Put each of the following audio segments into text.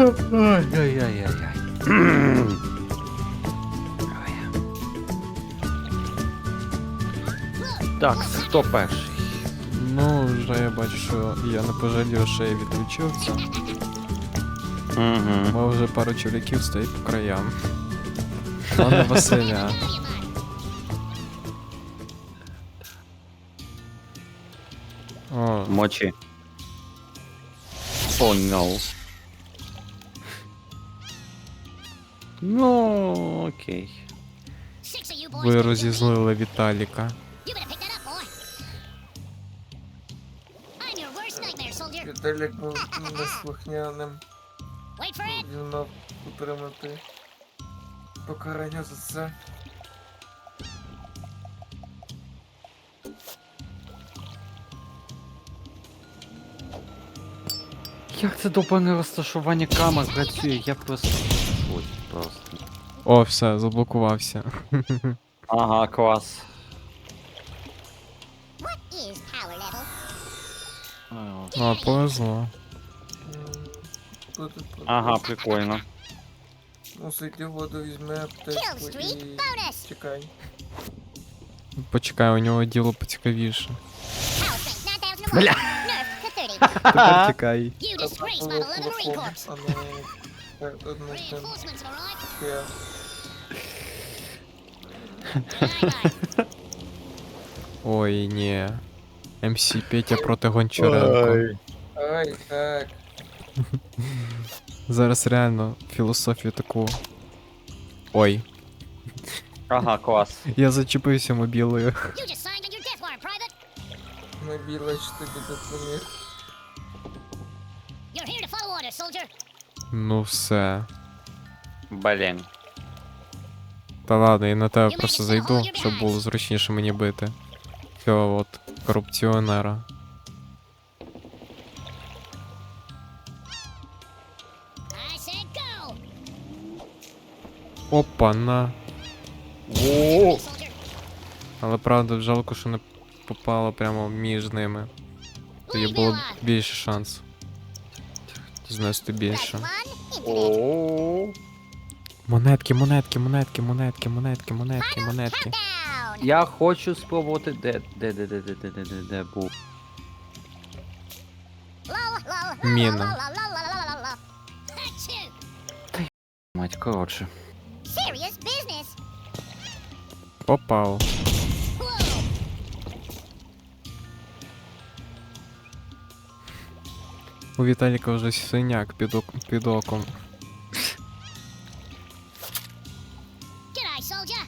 Ай-яй-яй-яй. Так, хто перший? Ну, вже я бачу, що я не пожалів, що я відключився. Угу. Бо вже пару чоловіків стоїть по краям. Пане Василя. О, Мочи. О, no. Ну, окей. ви розізлили Віталіка. Віталік був неслухняним. Він мав отримати покарання за це. Як це довбане розташування камер працює? Я просто. Просто. О, все, заблокувався. Ага, клас. А, повезло. Ага, прикольно. мусить воду візьме аптечку і чекай. Почекай, у нього діло поцікавіше. Power strength 9000 or more. Бля. Nerf to 30. Тепер тікай. А Ой, ні. МС Петя проти Гончаренко. Ай, так. Зараз реально філософію таку. Ой, Ага, клас. я зачепився мобілою. You just signed on your death warrant, Private. Ми біла що тобі допоміг. You're here to follow orders, soldier. Ну все. Блін. Та ладно, я на тебе просто зайду, щоб було зручніше мені бити. Цього от корупціонера. Опа, на. О. Але правда, жалко, що не попало прямо між ними. Тоді було більше шанс. Знести більше. О. Монетки, монетки, монетки, монетки, монетки, монетки, монетки. Я хочу спробувати де. Де, де, де, де, де, де, де, де був. Міна. Мать, коротше. Serious business. Попав. У Віталіка вже синяк під, ок- під оком. G'day, soldier.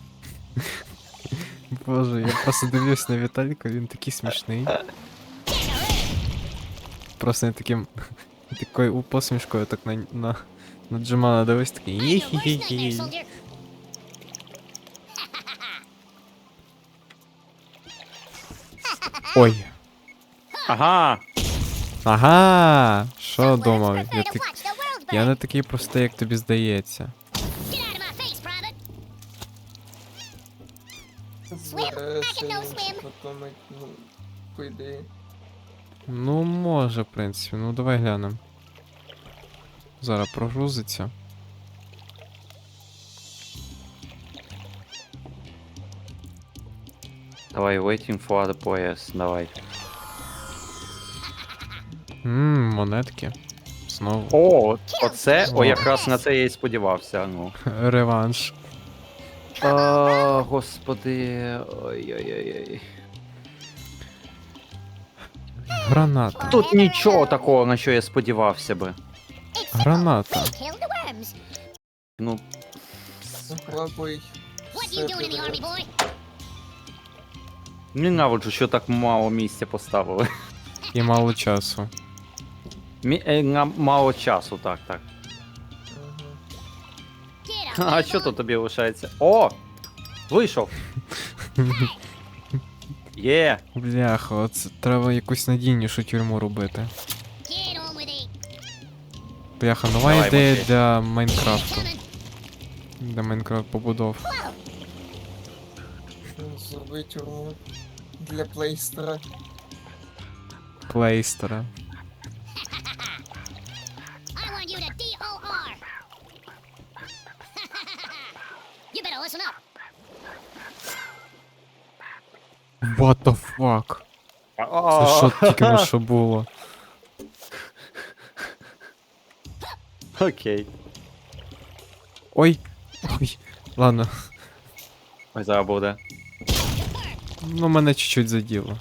Боже, я просто дивлюсь на Віталіка, він такий смішний. Просто він таким. такою посмішкою так на, на, на Джимана дивись такий. I'm your worst nightmare, «Ї-хі-хі-хі». soldier. Ой. Ага! Ага! Що думав? Я, так, я не такий простий, як тобі здається. Ну. Ну, може, в принципі. Ну давай глянемо. Зараз прогрузиться. Давай, waiting for the players, давай. Ммм, монетки. Знову. О, оце, О. якраз на це я і сподівався, ну. Реванш. А, господи. Ой-ой-ой. Граната. Тут нічого такого, на що я сподівався би. Граната. Ну, boy? ненавиджу, що так мало місця поставили. І мало часу. Мі... е, на мало часу, так, так. А що тут тобі лишається? О! Вийшов! Є! Бляха, оце треба якусь надійнішу тюрму робити. Бляха, нова Давай, ідея мовчи. для Майнкрафту. Для Майнкрафт побудов. Зроби тюрму для плейстера. Плейстера. Better listen up. What the fuck? Це що тільки на що було? Окей. Ой. Ой. Ладно, Ой, зараз буде. ну мене чуть-чуть заділо.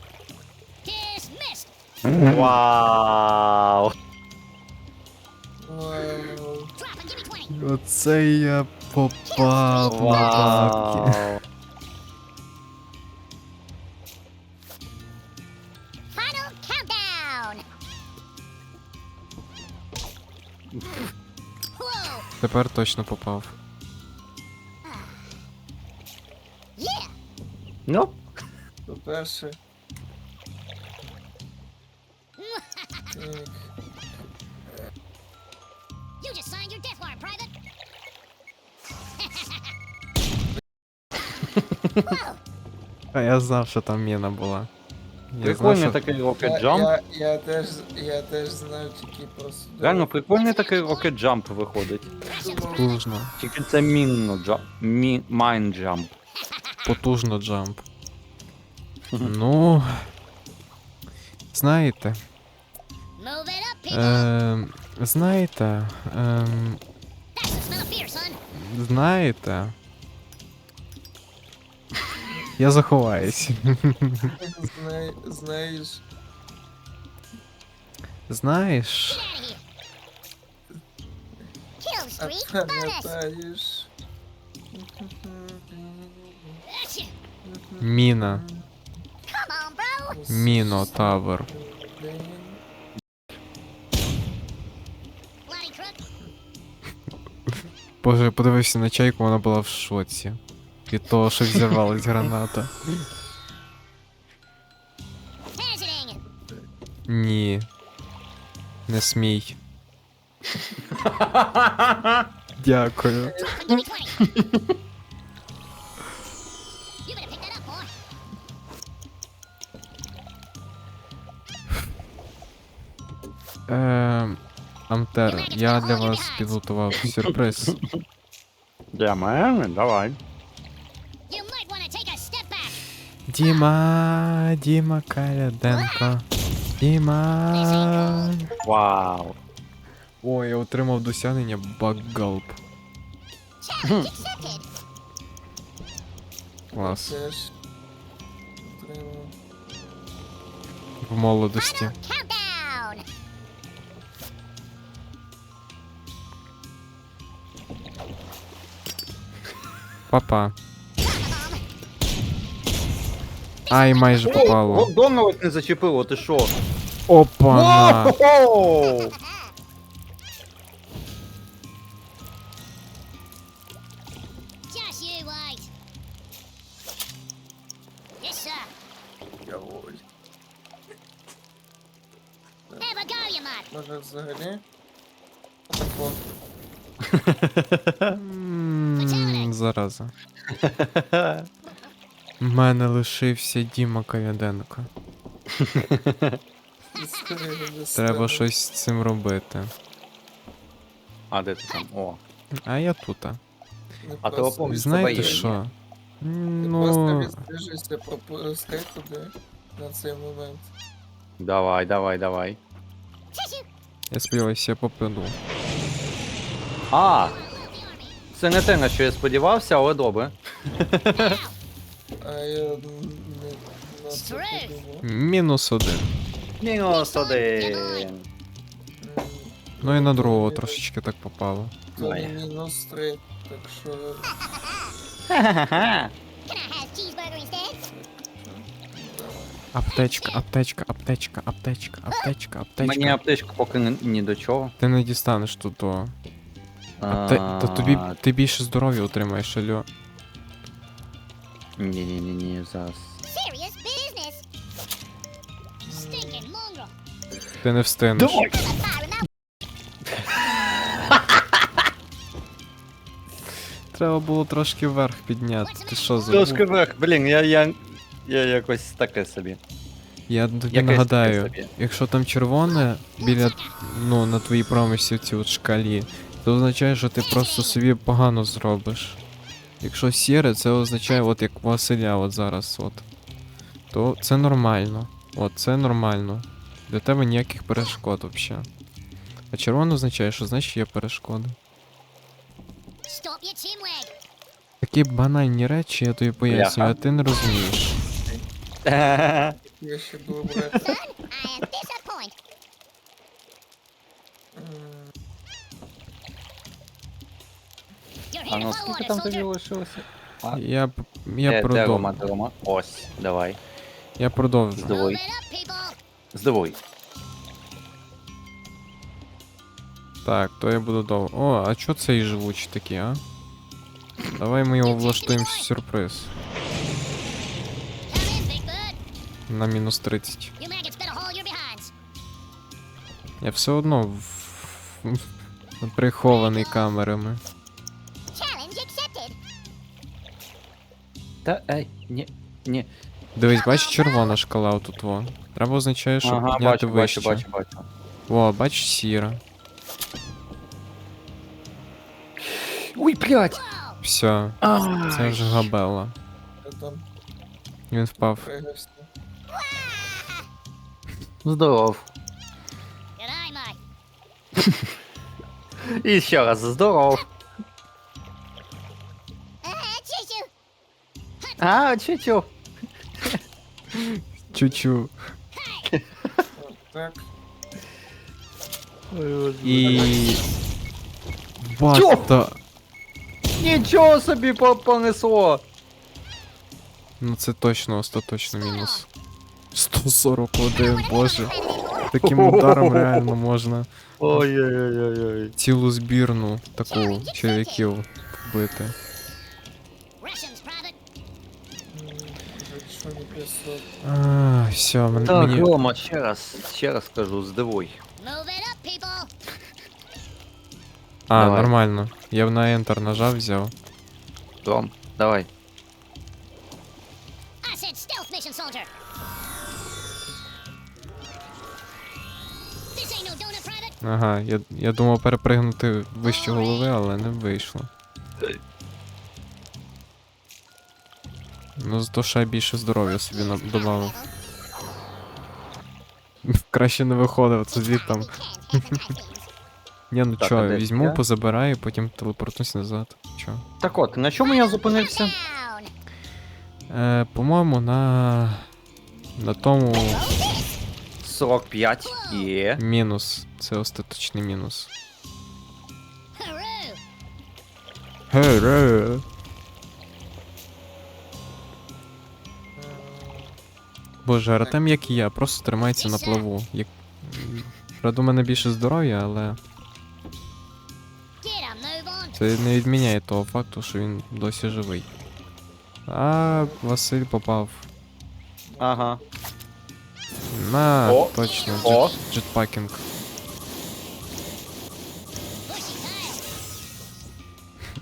Dismissed. Вау! Drop and give me 20. Оце я попав на бабки. Тепер точно попав. Ну, По-перше. Так. А я знав, що там міна була. Я знав, прикольний що... такий Я, Rocket Jump. я, я, теж, я теж знаю тільки просто. Реально прикольний такий Rocket Jump виходить. Потужно. Тільки це мінно джамп. Мі... Майн джамп. Потужно джамп. Ну. Знаєте. Move it up, people. Знаєте. Ем, That's the smell of fear, son. знаєте. Я заховаюсь. Знай, знаєш, Знаєш. Get out of here. Kill а streak bonus. пам'ятаєш. Achoo. Міна. Come on, bro. Міно Тавер. Bloody crook. Боже, подивився на чайку, вона була в шоці. Від того, що взірвалась граната. Ні. Не смій. Дякую. Drop and give me 20. you better pick that up, boy. Ем, Амтер, я для вас підготував сюрприз. Для мене? Давай. Діма, Діма Каляденко. Діма. Вау. О, я отримав досягнення Баггалп. Challenge accepted. Клас. Теж. Треба. В молодості. Final countdown. Ай, майже попало. Дом ось не зачепило, ти що? Опа! Може взагалі? Отако. Зараза. В мене лишився Діма Каляденко. Треба щось з цим робити. А де ти там? О. А я тут. А ти опомнись, Знаєте що? Ти Ну. просто відстрижишся, пропускай туди на цей момент. Давай, давай, давай. Я сподіваюся, я попаду. А, це не те, на що я сподівався, але добре. А я не на це Мінус один. Мінус один. Ну і на другого трошечки так попало. Ой. мінус три, так що Ха-ха-ха. Instead? давай. Аптечка, аптечка, аптечка, аптечка, аптечка, Мені аптечка. аптечка поки ні, до чого. Ти не дістанеш тут. Апте... Та тобі ти більше здоров'я отримаєш, алло. Ні, ні, ні, ні, зараз. Serious business. Stinking mongrel. Ти не встигнеш. Треба було трошки вверх підняти. Ти що Трошки вверх, блін, я, я, я якось таке собі. Я тобі Якесь нагадаю, таке собі. якщо там червоне біля, ну, на твоїй промисі цій от шкалі, то означає, що ти просто собі погано зробиш. Якщо сіре, це означає, от як Василя от зараз, от. То це нормально. От, це нормально. Для тебе ніяких перешкод взагалі. А червоно означає, що значить є перешкоди. Такі банальні речі, я тобі пояснюю, а ти не розумієш. Я ще було А ну скільки там soldier. лишилося? А, Я, п- я де продовжу. Де Рома? Ось, давай. Я продовжу. Здивуй. Здивуй. Так, то я буду довго. О, а чо цей живучий такий, а? Давай ми його влаштуємо сюрприз. Big Bird. На мінус 30. You maggots better hold your behinds. Я все одно в... прихований камерами. Та ей, ні, ні. Дивись, бачиш червона шкала отут во. Треба означає, щоб Ага, підняти бачу, вище. бачу, бачу, бачу. О, бачиш сіра. Ой, блядь! Whoa. Все, це вже габела. Я там Він впав. пригався. Здоров. G'day, mate. І ще раз здоров. А, чу-чу. Чучу. От так. І. Бата. Нічого собі по- понесло. Ну це точно остаточно мінус. 141, боже. Anymore. Таким ударом реально можна Ой-ой-ой-ой. цілу збірну таку чоловіків вбити. А, все, мен, Так, мені. Рома, ще раз, ще раз кажу, здивуй. Move it up, people. А, Давай. нормально. Я на Enter нажав, взяв. Ром, давай. I said stealth mission, soldier. This ain't no donut, private. Ага, я, я думав перепригнути вище голови, але не вийшло. Ну, зато ще більше здоров'я собі додав. Краще не виходив, це nice things. Ні, ну Так, чо, візьму, я? позабираю, потім телепортусь назад. Чо? Так от, на чому я зупинився? Е, по-моєму, на. На тому 45 є. мінус. Це остаточний мінус. Hooroo. Боже, Артем, як і я, просто тримається на плаву. Як... Правда, у мене більше здоров'я, але це не відміняє того факту, що він досі живий. А Василь попав. Ага. На, О, точно, о. джет, джетпакінг.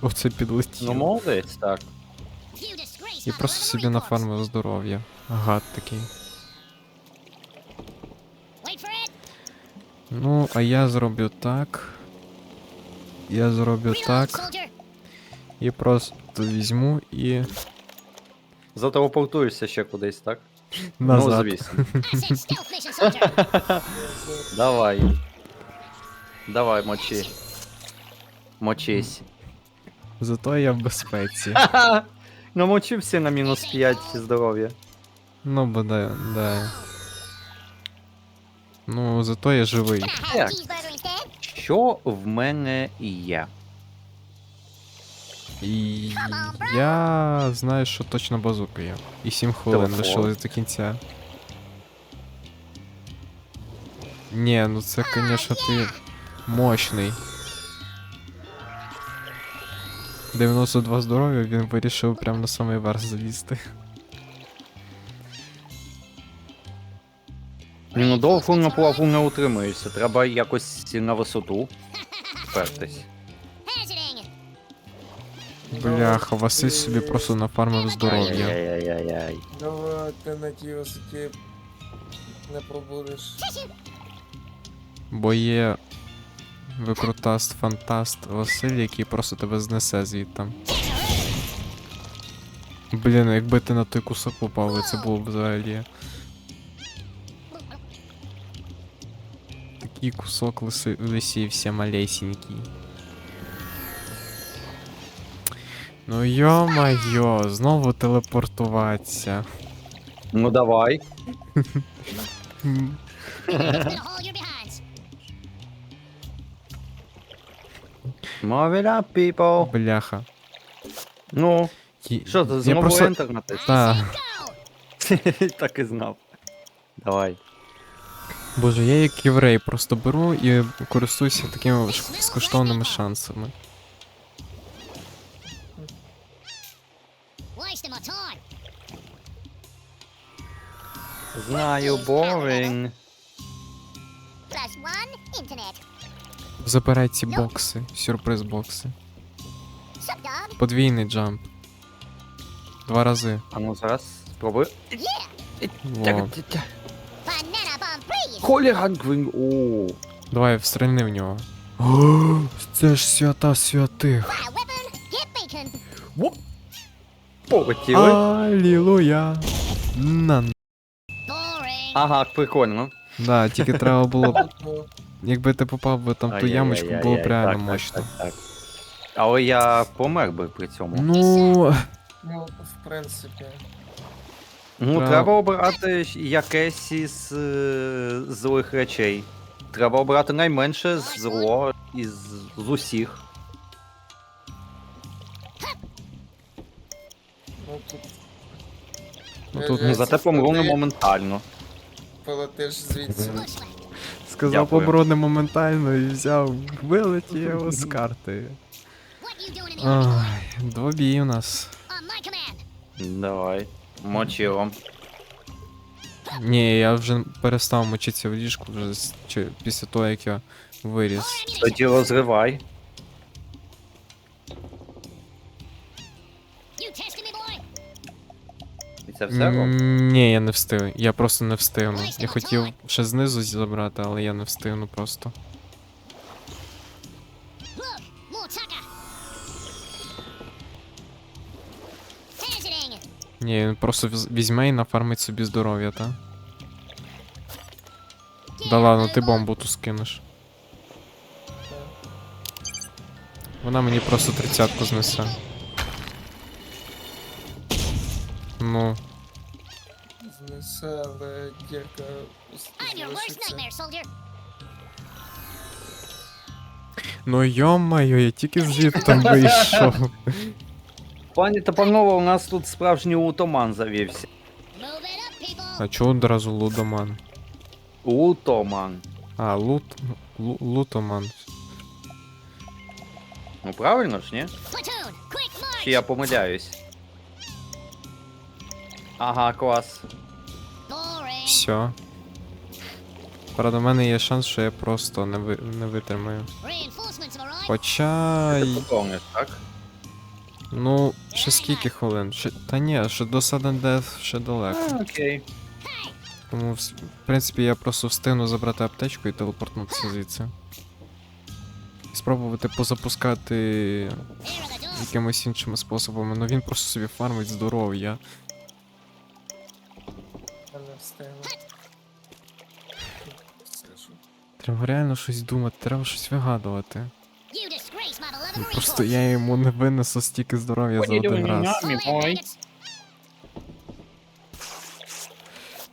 Оце підлетів. Ну молодець, так. І просто собі нафармив здоров'я. Гад такий. Ну, а я зроблю так. Я зроблю так. І просто візьму і Зателепортуєшся ще кудись, так? Ну, назад. звісно. Mission, soldier. Давай. Давай, мочи. Мочись. Зато я в безпеці. Намочився на мінус 5 здоров'я. Ну, бодай, да. Ну, зато я живий. Так. Що в мене є? І я знаю, що точно базука є. І 7 хвилин Телефон. лишилось до кінця. Ні, ну це, звісно, ти мощний. 92 здоров'я, він вирішив прямо на самий верх залізти. Ну, довго на плаву не утримуєшся. Треба якось на висоту впертись. Бляха, Василь собі просто нафармив здоров'я. Ай-яй-яй-яй. Давай, ти на тій висоті не пробудеш. Бо є викрутаст фантаст Василь, який просто тебе знесе звідтам. Блін, якби ти на той кусок попав, це було б взагалі. Такий кусок лиси- лисівся малесенький. Ну йо-майо, знову телепортуватися. Ну давай. Move it up, people. Бляха. Ну, Ті- що ти Я знову просто- enter натис? Та. Так і знав. Давай. Боже, я як єврей просто беру і користуюся такими ш- безкоштовними шансами. Wasting my time. Знаю, boring. Plus one, internet. Забирай ці бокси, сюрприз бокси. Подвійний джамп. Два рази. А ну зараз спробуй. Во. Bomb. Холіган Квін. О. Давай встрельни в нього. О, це ж свята святих. Полетіли. Алілуя. На. Ага, прикольно. Да, тільки треба було Якби ти попав би там в ту ямочку, було б реально так, так, мощно. так, так. Але я помер би при цьому. Ну, ну, в принципі. Ну, Треба- треба обирати ж якесь із е, злих речей. Треба обирати найменше зло із з усіх. Ну тут ну тут не зате помру не моментально. полетиш звідси. Сказав Дякую. оборони моментально і взяв, вилетів з карти. Ай, двобій у нас. Давай. Мочи. Мочилом. Ні, я вже перестав мочитися в ліжку вже з- чи, після того, як я виріс. Тоді розривай. Це все? М, Ні, я не встиг. Я просто не встигну. Я хотів ще знизу забрати, але я не встигну просто. Ні, він просто віз- візьме і нафармить собі здоров'я, та? Да ладно, ти бомбу ту скинеш. Вона мені просто тридцятку знесе. Ну, Знесе, але дірка I'm your worst залишиться. nightmare, soldier. ну йо-моє, я тільки звідти вийшов. Пані та панове, у нас тут справжній утоман завівся. А чого одразу лудоман? Утоман. А, лут. лу- лутоман. Ну правильно ж, ні? Чи я помиляюсь? Ага, клас. Все. Правда, в мене є шанс, що я просто не, ви... не витримаю. Хоча. так? Ну, ще скільки хвилин? Ще... Та ні, ще до Sudden Death ще далеко. А, окей. Тому, в принципі, я просто встигну забрати аптечку і телепортнутися звідси. І спробувати позапускати якимись іншими способами, ну він просто собі фармить здоров'я. Сижу. Треба реально щось думати, треба щось вигадувати. Ну, Просто я йому не винесу стільки здоров'я за один раз.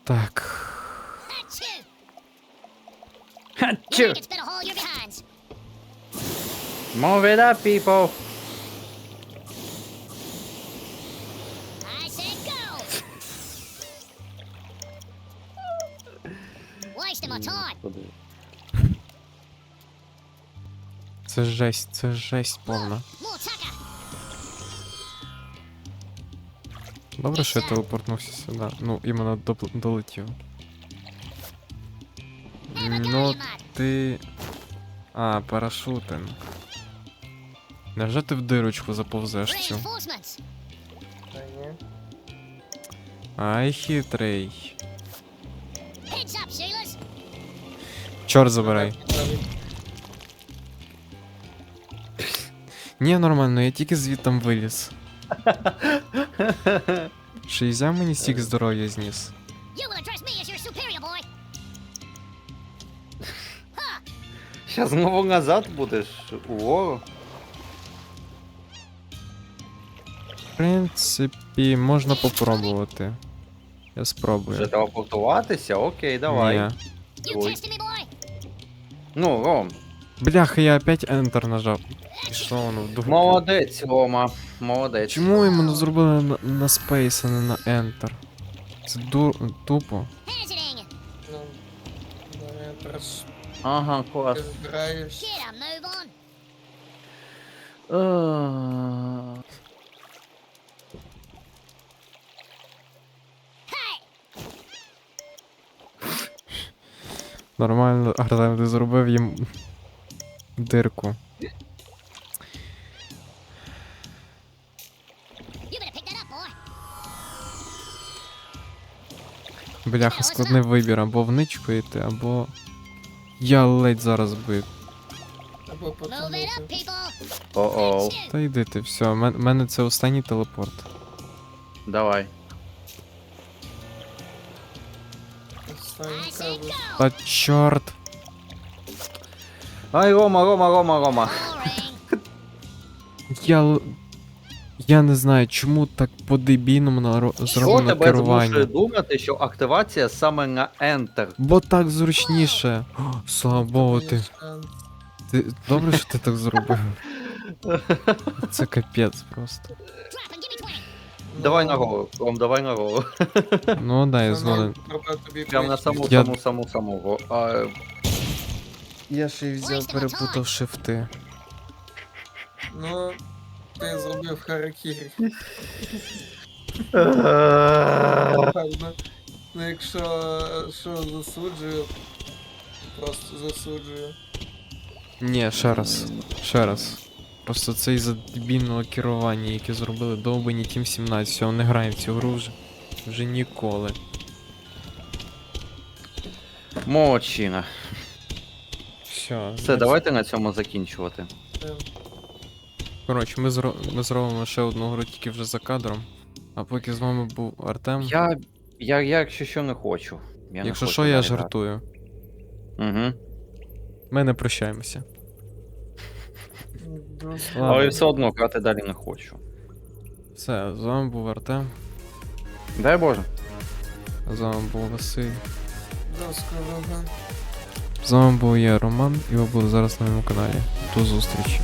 Так. Move it up, people! My. Це жесть, це жесть повна. Добре, що я телепортнувся сюди. Ну, іменно доп- долетів. Ну, ти. А, парашутин. Невже ти в дирочку заповзеш цю? Ай, хитрий. Чорт забирай. Ні, нормально, я тільки звідтам виліз. Чи взяв мені стік здоров'я зніс? You will address me as your superior, boy. Щас знову назад будеш угору. В принципі, можна попробувати. Я спробую. Вже телепортуватися? Окей, давай. Ні. Ой. testing me, boy? Ну, Ром, Бляха, я опять Enter нажав. Пішло воно в дупу. молодець, Рома. Молодець. Чому іменно зробили на, на Space, а не на Enter? Це ду... тупо. Hesiting. Ну, давай зараз Ага, клас. ти збираєш. Get a move on. Е, Нормально, Артем, ти зробив їм дирку. Бляха, складний вибір, або в ничку йти, або. Я ледь зараз бив. Або. О-оу. Та йди ти, все, в мен- мене це останній телепорт. Давай. Та чорт! Ай, Рома, Рома, Рома, Рома. Я. Я не знаю, чому так по-дебійному наро- Що зроблено тебе змушує керування. думати, що активація саме на Enter? Бо так зручніше. О, Слава Богу, ти, ти. Добре, що ти так зробив. Це капець просто. Давай Ну, на голову, Ром, давай на голову. Ну да, я ну, згоден. ну, треба тобі Прям на пояснити. саму, Я- саму, саму, саму. го- А, Я ще й взяв, перепутав шифти. Ну, ти зробив харакірі. Напевно. Ну, якщо що засуджую, просто засуджую. Ні, ще раз. Ще раз. Просто це із-за дебільного керування, яке зробили довбані Team 17. Все, не граємо в цю гру вже. Вже ніколи. Молодчина. Все, Все, давайте на цьому закінчувати. Коротше, ми, зро... ми зробимо ще одну гру тільки вже за кадром. А поки з вами був Артем. Я, я, я якщо що, не хочу. Я не Якщо хочу що, я далі жартую. Угу. Ми не прощаємося. Ладно. Але все одно грати далі не хочу. Все, з вами був Артем, Дай Боже. з вами був Василь. До скорого. З вами був я, Роман, і ви були зараз на моєму каналі. До зустрічі.